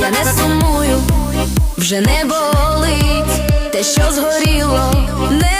Я не сумую, вже не болить, те, що згоріло, не